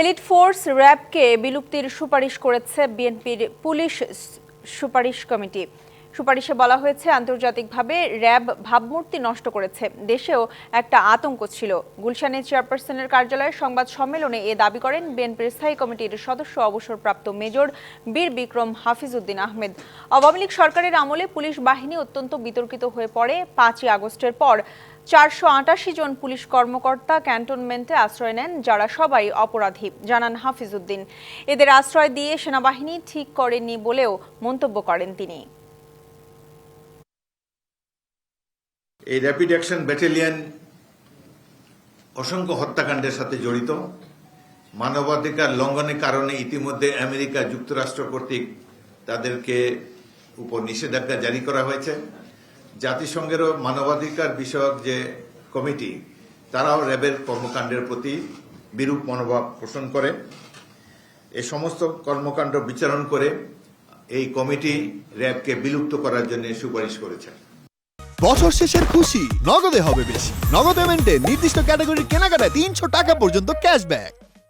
Elite force র্যাবকে বিলুপ্তির সুপারিশ করেছে বিএনপির পুলিশ সুপারিশ কমিটি। সুপারিশে বলা হয়েছে, আন্তর্জাতিকভাবে র্যাব ভাবমূর্তি নষ্ট করেছে। দেশেও একটা আতঙ্ক ছিল। গুলশানের চেয়ারপারসনের কার্যালয়ে সংবাদ সম্মেলনে এ দাবি করেন বিএনপির স্থায়ী কমিটির সদস্য অবসরপ্রাপ্ত মেজর বীর বিক্রম হাফিজউদ্দিন আহমেদ। আওয়ামী লীগ সরকারের আমলে পুলিশ বাহিনী অত্যন্ত বিতর্কিত হয়ে পড়ে পাঁচই আগস্টের পর। চারশো আটাশি জন পুলিশ কর্মকর্তা ক্যান্টনমেন্টে আশ্রয় নেন, যারা সবাই অপরাধী, জানান হাফিজউদ্দিন। এদের আশ্রয় দিয়ে সেনাবাহিনী ঠিক করেনি বলেও মন্তব্য করেন তিনি। এই র্যাপিড অ্যাকশন ব্যাটালিয়ন অসংখ্য হত্যাকাণ্ডের সাথে জড়িত। মানবাধিকার লঙ্ঘনের কারণে ইতিমধ্যে আমেরিকা যুক্তরাষ্ট্র কর্তৃক তাদেরকে উপর নিষেধাজ্ঞা জারি করা হয়েছে। জাতিসংঘেরও মানবাধিকার বিষয়ক যে কমিটি, তারাও র্যাবের কর্মকাণ্ডের প্রতি বিরূপ মনোভাব পোষণ করে। এ সমস্ত কর্মকাণ্ড বিচারণ করে এই কমিটি র্যাবকে বিলুপ্ত করার জন্য সুপারিশ করেছে। বছর শেষের খুশি, নগদে হবে বেশি। নগদ পেমেন্টে নির্দিষ্ট ক্যাটাগরির কেনাকাটায় তিনশো টাকা পর্যন্ত ক্যাশব্যাক